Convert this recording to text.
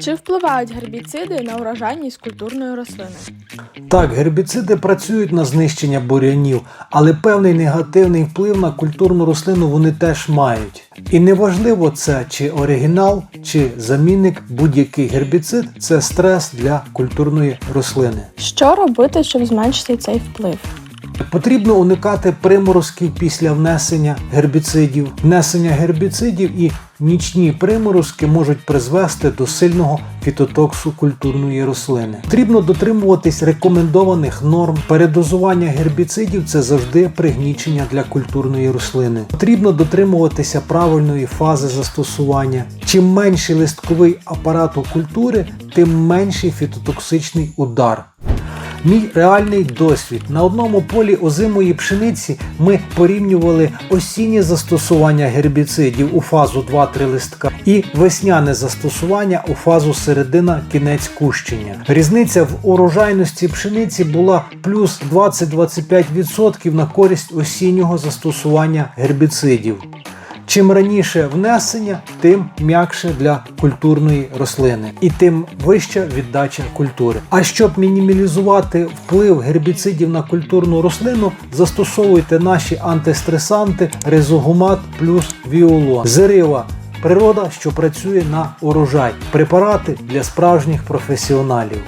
Чи впливають гербіциди на урожайність культурної рослини? Так, гербіциди працюють на знищення бур'янів, але певний негативний вплив на культурну рослину вони теж мають. І неважливо це чи оригінал, чи замінник, будь-який гербіцид це стрес для культурної рослини. Що робити, щоб зменшити цей вплив? Потрібно уникати приморозків після внесення гербіцидів. Внесення гербіцидів і нічні приморозки можуть призвести до сильного фітотоксу культурної рослини. Потрібно дотримуватись рекомендованих норм. Передозування гербіцидів це завжди пригнічення для культурної рослини. Потрібно дотримуватися правильної фази застосування. Чим менший листковий апарат у культури, тим менший фітотоксичний удар. Мій реальний досвід. На одному полі озимої пшениці ми порівнювали осіннє застосування гербіцидів у фазу 2-3 листка і весняне застосування у фазу середина кінець кущення. Різниця в урожайності пшениці була плюс 20-25% на користь осіннього застосування гербіцидів. Чим раніше внесення, тим м'якше для культурної рослини і тим вища віддача культури. А щоб мінімалізувати вплив гербіцидів на культурну рослину, застосовуйте наші антистресанти Резогумат плюс Віолон. Зерива природа, що працює на урожай. Препарати для справжніх професіоналів.